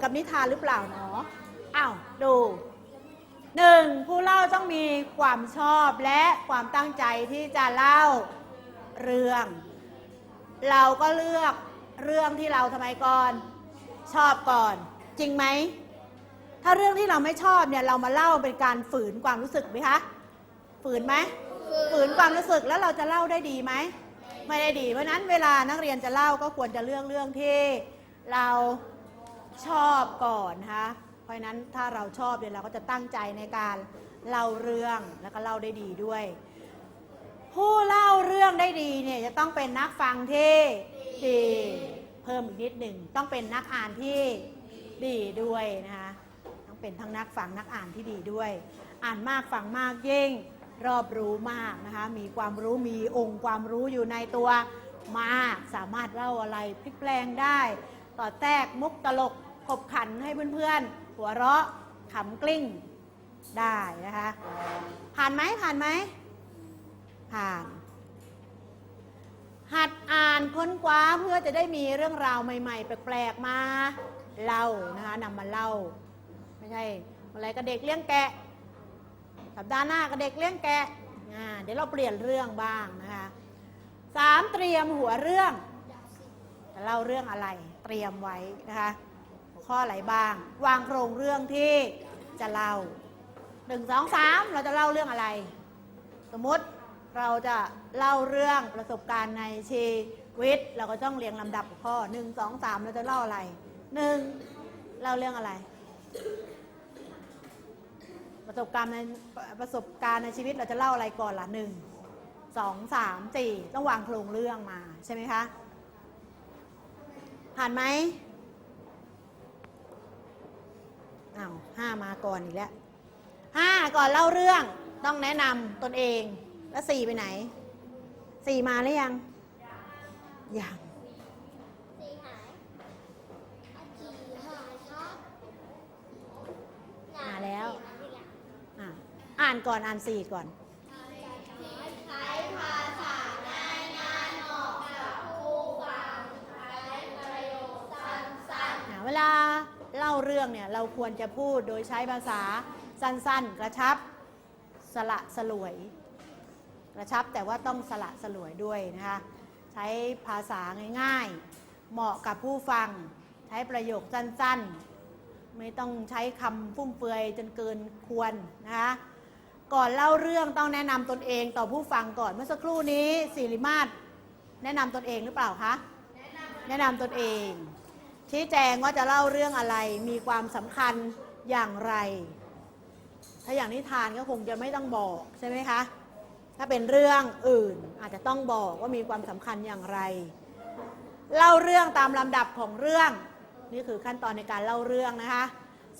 อนกับนิทานหรือเปล่าเนาะอ้าวดูหนึ่งผู้เล่าต้องมีความชอบและความตั้งใจที่จะเล่าเรื่อง เราก็เลือกเรื่องที่เราทำไมก่อน ชอบก่อน จริงไหม ถ้าเรื่องที่เราไม่ชอบเนี่ยเรามาเล่าเป็นการฝืนความรู้สึกไหมคะ ฝืนไหม ฝืนความรู้สึกแล้วเราจะเล่าได้ดีไหม ไม่ได้ดี เพราะนั้นเวลานักเรียนจะเล่าก็ควรจะเลือกเรื่องที่เรา ชอบก่อนนะคะเพราะฉะนั้นถ้าเราชอบเนี่ยเราก็จะตั้งใจในการเล่าเรื่องแล้วก็เล่าได้ดีด้วย ผู้เล่าเรื่องได้ดีเนี่ยจะต้องเป็นนักฟังที่ดีเพิ่มอีกนิดหนึ่งต้องเป็นนักอ่านที่ดีด้วยนะคะต้องเป็นทั้งนักฟังนักอ่านที่ดีด้วย อ่านมากฟังมากยิ่งรอบรู้มากนะคะมีความรู้มีองค์ความรู้อยู่ในตัวมาก สามารถเล่าอะไรพลิกแปลงได้ ต่อแทรกมุกตลก ขบขันให้เพื่อนๆ หัวเราะขำกลิ้งได้นะคะ ผ่านไหมผ่านไหม ผ่าน หัดอ่านค้นคว้าเพื่อจะได้มีเรื่องราวใหม่ ๆ แปลกๆมาเล่านะคะนำมาเล่า ไม่ใช่อะไรกับเด็กเลี้ยงแกะ สัปดาห์หน้ากับเด็กเลี้ยงแกะอ่เดี๋ยวเราเปลี่ยนเรื่องบ้างนะคะสามเตรียมหัวเรื่องจะเล่าเรื่องอะไรเตรียมไว้นะคะ ข้ออะไรบ้าง วางโครงเรื่องที่จะเล่าหนึ่งสองสามเราจะเล่าเรื่องอะไร สมมติเราจะเล่าเรื่องประสบการณ์ในชีวิต เราก็ต้องเรียงลำดับข้อหนึ่งสองสามเราจะเล่าอะไรหนึ่งเล่าเรื่องอะไร ประสบการณ์ในประสบการณ์ในชีวิตเราจะเล่าอะไรก่อนล่ะหนึ่งสองสามสี่ต้องวางโครงเรื่องมาใช่ไหมคะ ผ่านไหม อ้าวห้ามาก่อนอีกแล้วห้าก่อนเล่าเรื่องต้องแนะนำตนเอง แล้วสี่ไปไหนสี่มาหรือยัง ยังสีหายอาจีหายครับมาแล้วอะอ่านก่อนอ่านสี่ก่อน เล่าเรื่องเนี่ยเราควรจะพูดโดยใช้ภาษาสั้นๆ กระชับสละสลวย กระชับแต่ว่าต้องสละสลวยด้วยนะคะใช้ภาษาง่ายๆ เหมาะกับผู้ฟัง ใช้ประโยคสั้นๆ ไม่ต้องใช้คำฟุ่มเฟือยจนเกินควรนะคะก่อนเล่าเรื่องต้องแนะนำตนเองต่อผู้ฟังก่อนเมื่อสักครู่นี้สิริมาศแนะนำตนเองหรือเปล่าคะแนะนำตนเอง ชี้แจงว่าจะเล่าเรื่องอะไร มีความสำคัญอย่างไร ถ้าอย่างนิทานก็คงจะไม่ต้องบอกใช่ไหมคะ ถ้าเป็นเรื่องอื่นอาจจะต้องบอกว่ามีความสำคัญอย่างไร เล่าเรื่องตามลำดับของเรื่อง นี่คือขั้นตอนในการเล่าเรื่องนะคะ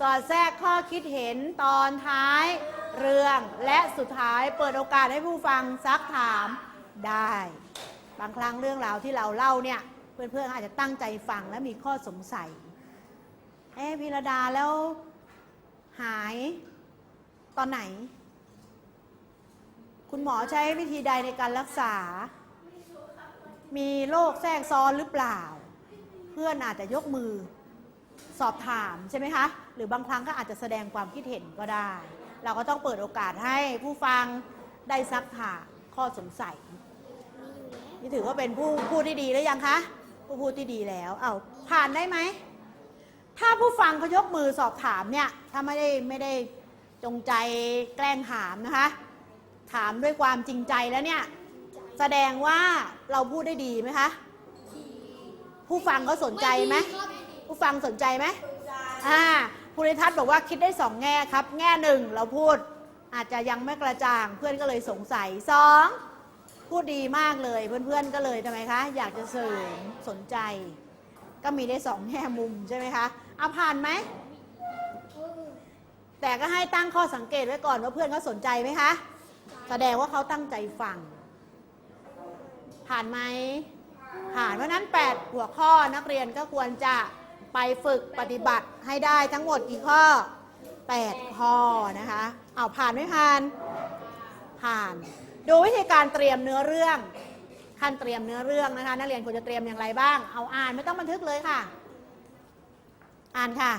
สอดแทรกข้อคิดเห็นตอนท้ายเรื่องและสุดท้ายเปิดโอกาสให้ผู้ฟังซักถามได้ บางครั้งเรื่องราวที่เราเล่าเนี่ย เพื่อนๆอาจจะตั้งใจฟังและมีข้อสงสัยเอ๊ะพิรดาแล้วหายตอนไหน คุณหมอใช้วิธีใดในการรักษา มีโรคแทรกซ้อนหรือเปล่า เพื่อนอาจจะยกมือสอบถามใช่ไหมคะ หรือบางครั้งก็อาจจะแสดงความคิดเห็นก็ได้ เราก็ต้องเปิดโอกาสให้ผู้ฟังได้ซักถามข้อสงสัย นี่ถือว่าเป็นผู้พูดที่ดีแล้วยังคะ ผู้พูดที่ดีแล้ว เอาผ่านได้ไหม ถ้าผู้ฟังเขายกมือสอบถามเนี่ย ถ้าไม่ได้ไม่ได้จงใจแกล้งถามนะคะ ถามด้วยความจริงใจแล้วเนี่ย แสดงว่าเราพูดได้ดีไหมคะ ผู้ฟังเขาสนใจไหม ผู้ฟังสนใจไหมอ่าภูริทัศน์บอกว่าคิดได้สองแง่ครับ แง่หนึ่งเราพูดอาจจะยังไม่กระจ่างเพื่อนก็เลยสงสัยสอง พูดดีมากเลยเพื่อนๆก็เลยทำไมคะ อยากจะเสริมสนใจ ก็มีได้สองแง่มุมใช่ไหมคะเอาผ่านไหม แต่ก็ให้ตั้งข้อสังเกตไว้ก่อนว่าเพื่อนเขาสนใจไหมคะ แสดงว่าเขาตั้งใจฟัง ผ่านไหม ผ่านเพราะนั้น 8 หัวข้อนักเรียนก็ควรจะไปฝึกปฏิบัติให้ได้ทั้งหมดกี่ข้อ 8 ข้อนะคะ เอาผ่านไม่ผ่าน ผ่าน ดูวิธีการเตรียมเนื้อเรื่อง ขั้นเตรียมเนื้อเรื่องนะคะ นักเรียนควรจะเตรียมอย่างไรบ้าง เอาอ่านไม่ต้องบันทึกเลยค่ะ อ่านค่ะ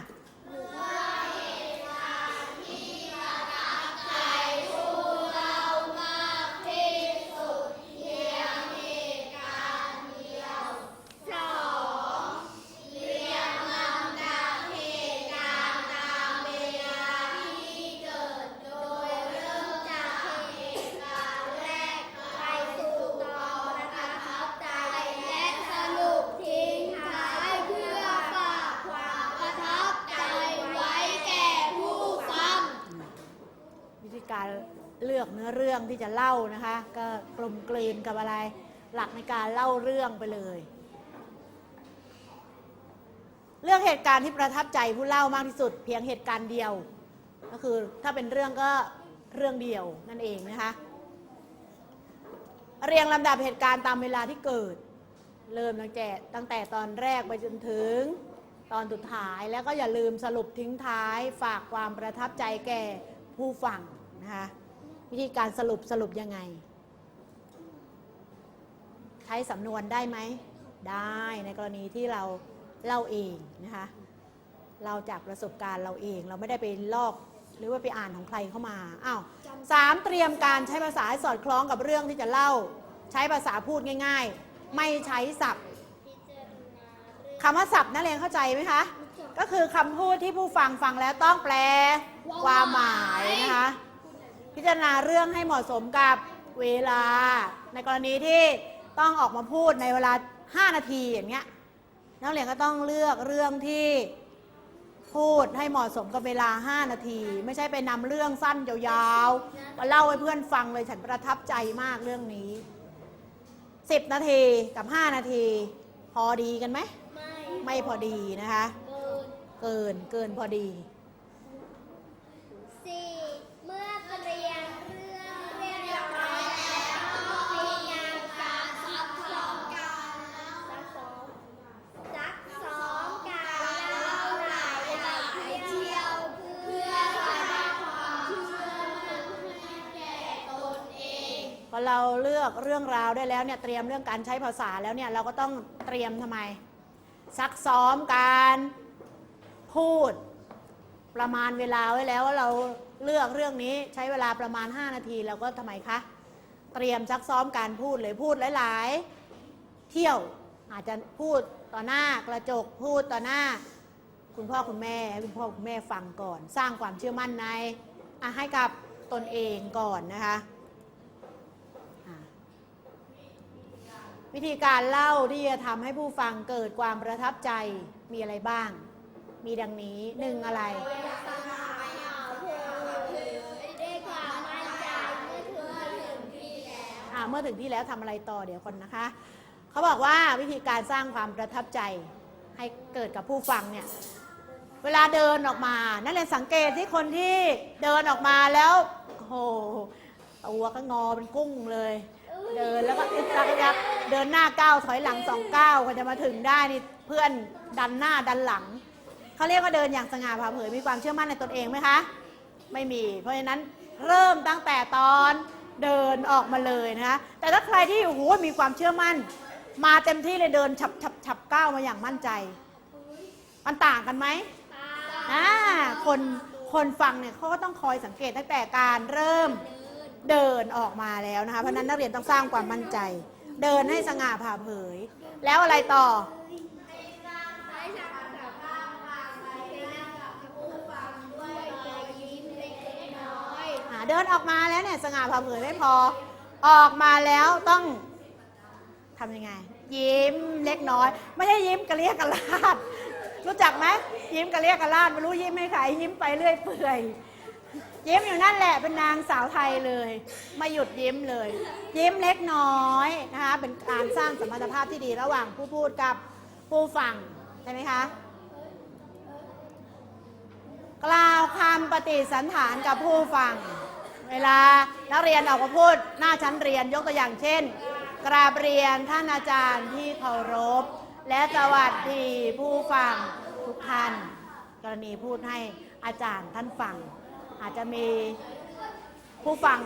รื่องที่จะเล่านะคะ ก็กลมกลืนกับอะไร หลักในการเล่าเรื่องไปเลยเลือกเหตุการณ์ที่ประทับใจผู้เล่ามากที่สุด เพียงเหตุการณ์เดียว ก็คือถ้าเป็นเรื่องก็เรื่องเดียวนั่นเองนะคะ เรียงลำดับเหตุการณ์ตามเวลาที่เกิด เริ่มตั้งแต่ตั้งแต่ตอนแรกไปจนถึงตอนสุดท้ายแล้วก็อย่าลืมสรุปทิ้งท้ายฝากความประทับใจแก่ผู้ฟังนะคะ วิธีการสรุปสรุปยังไง ใช้สำนวนได้ไหม ได้ในกรณีที่เราเล่าเองนะคะเราจากประสบการณ์เราเองเราไม่ได้ไปลอกหรือว่าไปอ่านของใครเข้ามาอ้าวสามเตรียมการใช้ภาษาให้สอดคล้องกับเรื่องที่จะเล่า ใช้ภาษาพูดง่าย ๆ ไม่ใช้ศัพท์คำว่าศัพท์นักเรียนเข้าใจไหมคะ ก็คือคำพูดที่ผู้ฟังฟังแล้วต้องแปลความหมายนะคะ พิจารณาเรื่องให้เหมาะสมกับเวลา ในกรณีที่ต้องออกมาพูดในเวลา 5 นาทีอย่างเงี้ยนักเรียนก็ต้องเลือกเรื่องที่พูดให้เหมาะสมกับเวลา 5 นาที ไม่ใช่ไปนำเรื่องสั้นยาวๆมาเล่าให้เพื่อนฟังเลยฉันประทับใจมากเรื่องนี้ 10 นาทีกับ 5 นาที พอดีกันไหม ไม่ไม่พอดีนะคะ เกินเกินพอดี พอเราเลือกเรื่องราวได้แล้วเนี่ยเตรียมเรื่องการใช้ภาษาแล้วเนี่ยเราก็ต้องเตรียมทำไม ซักซ้อมการพูดประมาณเวลาไว้แล้วว่าเราเลือกเรื่องนี้ใช้เวลาประมาณ 5 นาทีเราก็ทำไมคะ เตรียมซักซ้อมการพูดเลยพูดหลาย ๆ เที่ยวอาจจะพูดต่อหน้ากระจกพูดต่อหน้า คุณพ่อคุณแม่ให้คุณพ่อคุณแม่ฟังก่อน สร้างความเชื่อมั่นในให้กับตนเองก่อนนะคะ วิธีการเล่าที่จะทำให้ผู้ฟังเกิดความประทับใจมีอะไรบ้าง มีดังนี้หนึ่งอะไรได้ความมั่นใจเมื่อถึงที่แล้วเมื่อถึงที่แล้วทำอะไรต่อเดี๋ยวคนนะคะ เขาบอกว่าวิธีการสร้างความประทับใจให้เกิดกับผู้ฟังเนี่ย เวลาเดินออกมา นักเรียนสังเกตที่คนที่เดินออกมาแล้วโอ้โหตัวก็งอเป็นกุ้งเลย เดินแล้วก็อึกยักอึกยักเดินหน้าก้าวถอยหลังสองก้าวกว่าจะมาถึงได้นี่เพื่อนดันหน้าดันหลังเขาเรียกว่าเดินอย่างสง่าผ่าเผยมีความเชื่อมั่นในตนเองไหมคะ ไม่มี เพราะฉะนั้นเริ่มตั้งแต่ตอนเดินออกมาเลยนะคะแต่ถ้าใครที่โอ้โหมีความเชื่อมั่น มาเต็มที่เลยเดินฉับฉับฉับก้าวมาอย่างมั่นใจ มันต่างกันไหมอ่าคนคนฟังเนี่ยเขาก็ต้องคอยสังเกตตั้งแต่การเริ่ม เดินออกมาแล้วนะคะ เพราะนั้นนักเรียนต้องสร้างความมั่นใจ เดินให้สง่าผ่าเผย แล้วอะไรต่อให้สักกับภาพวางไว้นั่งกับผู้ฟังด้วยรอยยิ้มเล็กน้อยเดินออกมาแล้วเนี่ยสง่าผ่าเผยไม่พอ ออกมาแล้วต้องทำยังไง ยิ้มเล็กน้อย ไม่ใช่ยิ้มกระเรียกกระลาด รู้จักไหมยิ้มกระเรียกกระลาดไม่รู้ยิ้มให้ใครยิ้มไปเรื่อยเปื่อย ยิ้มอยู่นั่นแหละเป็นนางสาวไทยเลย ไม่หยุดยิ้มเลย ยิ้มเล็กน้อยนะคะเป็นการสร้างสมรรถภาพที่ดีระหว่างผู้พูดกับผู้ฟังใช่ไหมคะกล่าวคำปฏิสันฐานกับผู้ฟัง เวลานักเรียนออกมาพูดหน้าชั้นเรียนยกตัวอย่างเช่น กราบเรียนท่านอาจารย์ที่เคารพ และสวัสดีผู้ฟังทุกท่าน กรณีพูดให้อาจารย์ท่านฟัง อาจจะมีผู้ฟัง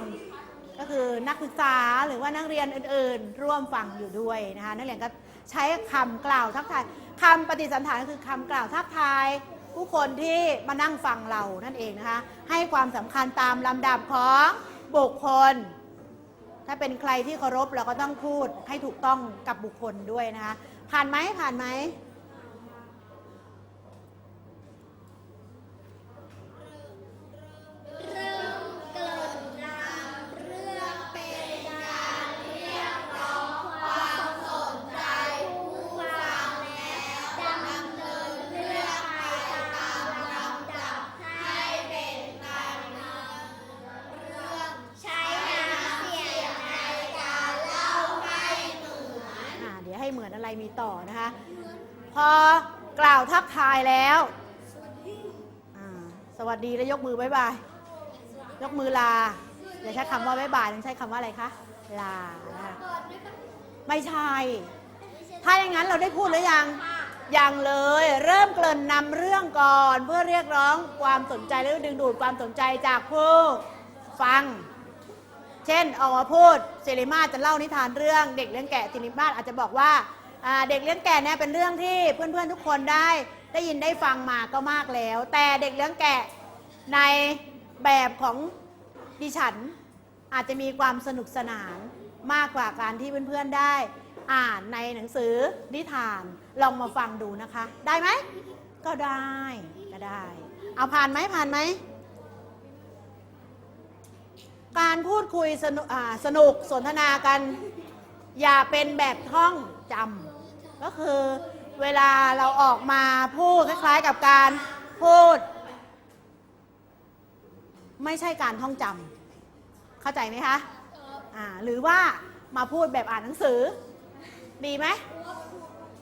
ก็คือนักศึกษาหรือว่านักเรียนอื่น ๆ ร่วมฟังอยู่ด้วยนะคะนักเรียนก็ใช้คำกล่าวทักทายคำปฏิสันถานก็คือคำกล่าวทักทาย ผู้คนที่มานั่งฟังเรานั่นเองนะคะให้ความสำคัญตามลำดับของบุคคล ถ้าเป็นใครที่เคารพเราก็ต้องพูดให้ถูกต้องกับบุคคลด้วยนะคะผ่านไหมผ่านไหม ต่อนะคะ พอกล่าวทักทายแล้วสวัสดีแล้วยกมือบายบาย ยกมือลา อย่าใช้คำว่าบายบายต้องใช้คำว่าอะไรคะ ลานะคะไม่ใช่ ถ้าอย่างนั้นเราได้พูดหรือยัง ยังเลย เริ่มเกริ่นนำเรื่องก่อนเพื่อเรียกร้องความสนใจและดึงดูดความสนใจจากผู้ฟัง เช่นออกมาพูดเซริมาจะเล่านิทานเรื่อง เด็กเลี้ยงแกะซิริมาอาจจะบอกว่า เด็กเลี้ยงแกะเนี่ยเป็นเรื่องที่เพื่อนๆทุกคนได้ได้ยินได้ฟังมาก็มากแล้ว แต่เด็กเลี้ยงแกะในแบบของดิฉันอาจจะมีความสนุกสนานมากกว่าการที่เพื่อนๆได้อ่านในหนังสือนิทานลองมาฟังดูนะคะ ได้ไหมก็ได้ก็ได้ เอาผ่านไหมผ่านไหมการพูดคุยสนสนุกสนทนากัน อย่าเป็นแบบท่องจำ ก็คือเวลาเราออกมาพูดคล้ายๆกับการพูด ไม่ใช่การท่องจำเข้าใจไหมคะอ่าหรือว่ามาพูดแบบอ่านหนังสือ ดีไหม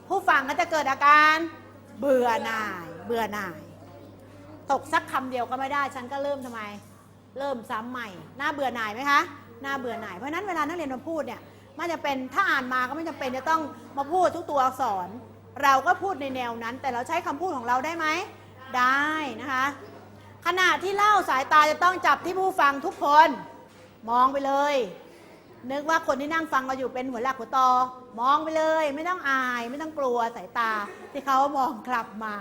ผู้ฟังก็จะเกิดอาการเบื่อหน่าย เบื่อหน่าย ตกสักคำเดียวก็ไม่ได้ ฉันก็เริ่มทำไม เริ่มซ้ำใหม่ น่าเบื่อหน่ายไหมคะ น่าเบื่อหน่าย เพราะนั้นเวลานักเรียนมาพูดเนี่ย มันจะเป็นถ้าอ่านมาก็ไม่จำเป็นจะต้องมาพูดทุกตัวอักษร เราก็พูดในแนวนั้น แต่เราใช้คำพูดของเราได้ไหม ได้นะคะ ขณะที่เล่าสายตาจะต้องจับที่ผู้ฟังทุกคน มองไปเลย นึกว่าคนที่นั่งฟังเราอยู่เป็นหัวหลักหัวตอ มองไปเลย ไม่ต้องอาย ไม่ต้องกลัวสายตาที่เขามองกลับมา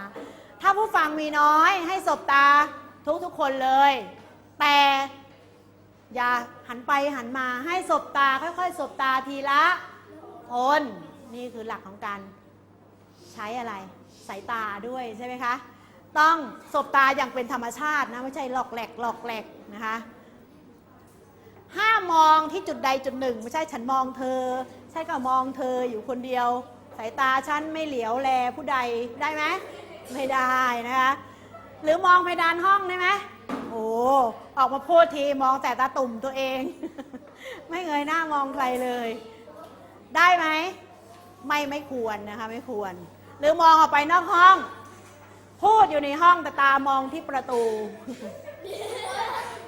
ถ้าผู้ฟังมีน้อย ให้สบตาทุกทุกๆคนเลย แต่ อย่าหันไปหันมาให้สบตาค่อยๆสบตาทีละคนนี่คือหลักของการใช้อะไร สายตาด้วยใช่ไหมคะ ต้องสบตาอย่างเป็นธรรมชาตินะไม่ใช่หลอกแหลกหลอกแหลกนะคะห้ามมองที่จุดใดจุดหนึ่ง ไม่ใช่ฉันมองเธอ ใช่ก็มองเธออยู่คนเดียว สายตาฉันไม่เหลียวแลผู้ใดได้ไหมไม่ได้นะคะหรือมองเพดานห้องได้ไหม โอ้ออกมาพูดทีมองแต่ตาตุ่มตัวเอง ไม่เงยหน้ามองใครเลย ได้ไหม ไม่ไม่ควรนะคะ ไม่ควร หรือมองออกไปนอกห้อง พูดอยู่ในห้องแต่ตามองที่ประตู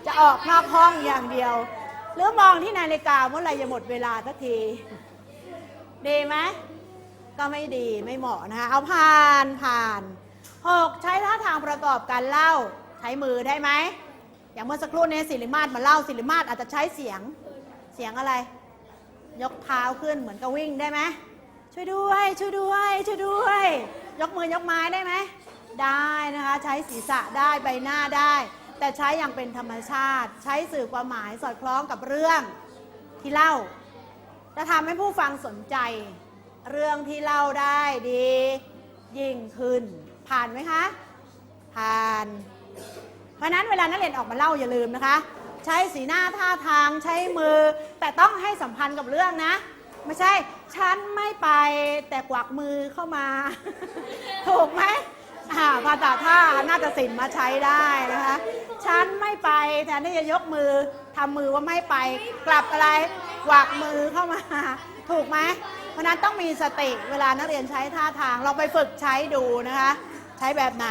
จะออกนอกห้องอย่างเดียว หรือมองที่นาฬิกาเมื่อไหรจะหมดเวลาสักที ดีไหมก็ไม่ดีไม่เหมาะนะคะ เอาผ่านผ่านหกใช้ท่าทางประกอบการเล่า ช้มือได้ไหม อย่างเมื่อสักครู่นี้ศิริมาศมาเล่าศิริมาศอาจจะใช้เสียง เสียงอะไร ยกเท้าขึ้นเหมือนกับวิ่งได้ไหม ช่วยด้วย ช่วยด้วย ช่วยด้วย ยกมือยกไม้ได้ไหม ได้นะคะ ใช้ศีรษะได้ใบหน้าได้ แต่ใช้อย่างเป็นธรรมชาติ ใช้สื่อความหมายสอดคล้องกับเรื่องที่เล่าจะทำให้ผู้ฟังสนใจ เรื่องที่เล่าได้ดี ยิ่งขึ้น ผ่านไหมคะ ผ่าน เพราะนั้นเวลานักเรียนออกมาเล่าอย่าลืมนะคะ ใช้สีหน้าท่าทางใช้มือ แต่ต้องให้สัมพันธ์กับเรื่องนะ ไม่ใช่ ฉันไม่ไปแต่กวักมือเข้ามา ถูกไหมอ่าภาษาท่าน่าจะสินมาใช้ได้นะคะ ฉันไม่ไปแทนที่จะยกมือทำมือว่าไม่ไปกลับอะไรกวักมือเข้ามา ถูกไหมเพราะนั้นต้องมีสติเวลานักเรียนใช้ท่าทางเราไปฝึกใช้ดูนะคะ ใช้แบบไหน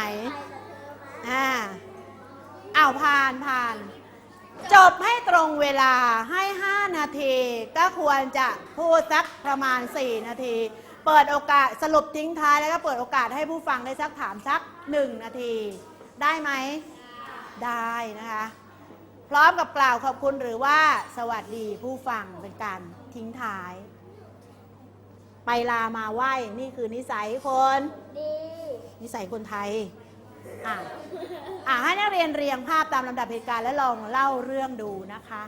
อ่าอ้าวผ่านผ่าน จบให้ตรงเวลาให้ 5 นาที ก็ควรจะพูดสักประมาณ 4 นาที เปิดโอกาสสรุปทิ้งท้ายแล้วก็เปิดโอกาสให้ผู้ฟังได้สักถามสัก 1 นาที ได้ไหม ได้นะคะ พร้อมกับกล่าวขอบคุณหรือว่าสวัสดีผู้ฟังเป็นการทิ้งท้าย ไปลามาไหว้นี่คือนิสัยคน ดี นิสัยคนไทย อะอะให้นักเรียนเรียงภาพตามลำดับเหตุการณ์และลองเล่าเรื่องดูนะคะ